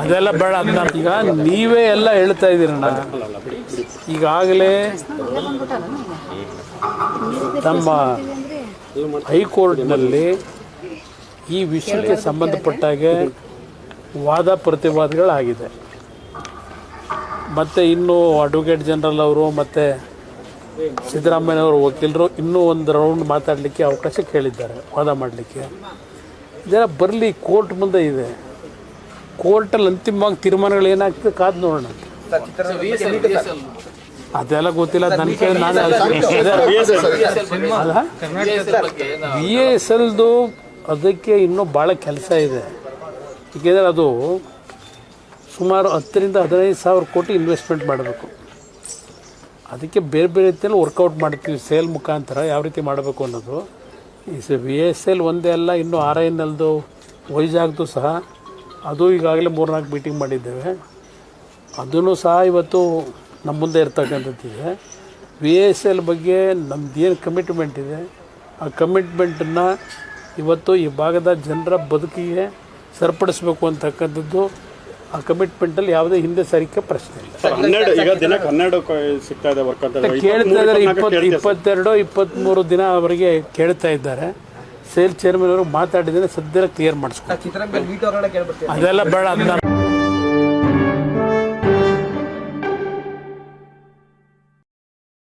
ಅದೆಲ್ಲ ಬೇಡ ಅದನ್ನ ಈಗ ನೀವೇ ಎಲ್ಲ ಹೇಳ್ತಾ ಇದ್ದೀರಣ್ಣ ಈಗಾಗಲೇ ನಮ್ಮ ಹೈಕೋರ್ಟ್ನಲ್ಲಿ ಈ ವಿಷಯಕ್ಕೆ ಸಂಬಂಧಪಟ್ಟಾಗೆ ವಾದ ಪ್ರತಿವಾದಗಳಾಗಿದೆ. ಮತ್ತು ಇನ್ನೂ ಅಡ್ವೊಕೇಟ್ ಜನರಲ್ ಅವರು, ಮತ್ತು ಸಿದ್ದರಾಮಯ್ಯನವರು ವಕೀಲರು ಇನ್ನೂ ಒಂದು ರೌಂಡ್ ಮಾತಾಡಲಿಕ್ಕೆ ಅವಕಾಶ ಕೇಳಿದ್ದಾರೆ, ವಾದ ಮಾಡಲಿಕ್ಕೆ. ಇದೆಲ್ಲ ಬರಲಿ ಕೋರ್ಟ್ ಮುಂದೆ ಇದೆ. ಕೋರ್ಟಲ್ಲಿ ಅಂತಿಮವಾಗಿ ತೀರ್ಮಾನಗಳು ಏನಾಗ್ತದೆ ಕಾದು ನೋಡೋಣ. ಅದೆಲ್ಲ ಗೊತ್ತಿಲ್ಲ ನನ್ನ ಕೇಳಿ ನಾನು ಅಲ್ಲ. ಬಿ ಎಸ್ ಎಲ್ದು ಅದಕ್ಕೆ ಇನ್ನೂ ಭಾಳ ಕೆಲಸ ಇದೆ. ಏಕೆಂದರೆ ಅದು ಸುಮಾರು ಹತ್ತರಿಂದ ಹದಿನೈದು ಸಾವಿರ ಕೋಟಿ ಇನ್ವೆಸ್ಟ್ಮೆಂಟ್ ಮಾಡಬೇಕು. ಅದಕ್ಕೆ ಬೇರೆ ಬೇರೆ ರೀತಿಯಲ್ಲಿ ವರ್ಕೌಟ್ ಮಾಡ್ತೀವಿ ಸೇಲ್ ಮುಖಾಂತರ ಯಾವ ರೀತಿ ಮಾಡಬೇಕು ಅನ್ನೋದು. ಈ ವಿ ಎಸ್ ಎಲ್ ಒಂದೇ ಅಲ್ಲ ಇನ್ನೂ ಆರ್ ಐ ಎನ್ ಎಲ್ದು ವೈಜಾಗ್ದು ಸಹ ಅದು ಈಗಾಗಲೇ ಮೂರ್ನಾಲ್ಕು ಮೀಟಿಂಗ್ ಮಾಡಿದ್ದೇವೆ. ಅದನ್ನು ಸಹ ಇವತ್ತು ನಮ್ಮ ಮುಂದೆ ಇರ್ತಕ್ಕಂಥದ್ದಿದೆ. ವಿ ಎಸ್ ಎಲ್ ಬಗ್ಗೆ ನಮ್ದು ಏನು ಕಮಿಟ್ಮೆಂಟ್ ಇದೆ ಆ ಕಮಿಟ್ಮೆಂಟನ್ನು ಇವತ್ತು ಈ ಭಾಗದ ಜನರ ಬದುಕಿಗೆ ಸರಿಪಡಿಸ್ಬೇಕು ಅಂತಕ್ಕಂಥದ್ದು ಆ ಕಮಿಟ್ಮೆಂಟಲ್ಲಿ ಯಾವುದೇ ಹಿಂದೆ ಸರಿಕೆ ಪ್ರಶ್ನೆ ಇಲ್ಲ. ಹನ್ನೆರಡು ಸಿಗ್ತಾ ಇದೆ ವರ್ಕ್ ಅಂತ. ಕೇಳ್ತಾ ಇದ್ದಾರೆ ಇಪ್ಪತ್ತು ಇಪ್ಪತ್ತೆರಡು ಇಪ್ಪತ್ತ್ಮೂರು ದಿನ ಅವರಿಗೆ ಕೇಳ್ತಾ ಇದ್ದಾರೆ. ಸೇಲ್ ಚೇರ್ಮನ್ ಅವರು ಮಾತಾಡಿದ್ದೇನೆ ಸದ್ಯ ಕ್ಲಿಯರ್ ಕೇಳ್ಬರ್ತೀವಿ ಅದೆಲ್ಲ ಬೇಡ ಅದನ್ನ